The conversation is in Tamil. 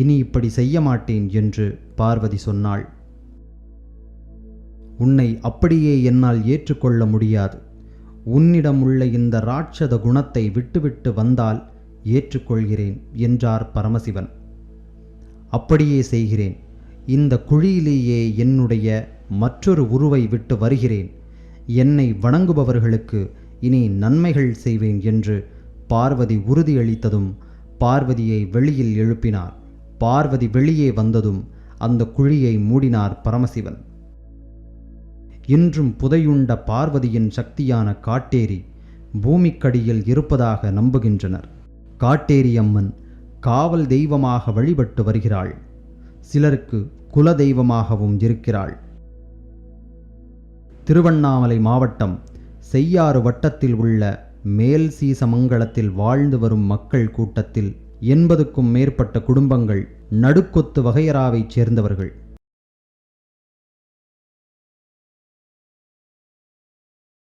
இனி இப்படி செய்ய மாட்டேன் என்று பார்வதி சொன்னாள். உன்னை அப்படியே என்னால் ஏற்றுக்கொள்ள முடியாது. உன்னிடம் உள்ள இந்த ராட்சத குணத்தை விட்டுவிட்டு வந்தால் ஏற்றுக்கொள்கிறேன் என்றார் பரமசிவன். அப்படியே செய்கிறேன். இந்த குழியிலேயே என்னுடைய மற்றொரு உருவை விட்டு வருகிறேன். என்னை வணங்குபவர்களுக்கு இனி நன்மைகள் செய்வேன் என்று பார்வதி உறுதியளித்ததும் பார்வதியை வெளியில் எழுப்பினார். பார்வதி வெளியே வந்ததும் அந்த குழியை மூடினார் பரமசிவன். இன்றும் புதையுண்ட பார்வதியின் சக்தியான காட்டேரி பூமிக்கடியில் இருப்பதாக நம்புகின்றனர். காட்டேரி அம்மன் காவல் தெய்வமாக வழிபட்டு வருகிறாள். சிலருக்கு குல தெய்வமாகவும் இருக்கிறாள். திருவண்ணாமலை மாவட்டம் செய்யாறு வட்டத்தில் உள்ள மேல் சீசமங்கலத்தில் வாழ்ந்து வரும் மக்கள் கூட்டத்தில் எண்பதுக்கும் மேற்பட்ட குடும்பங்கள் நடுக்கொத்து வகையறாவைச் சேர்ந்தவர்கள்.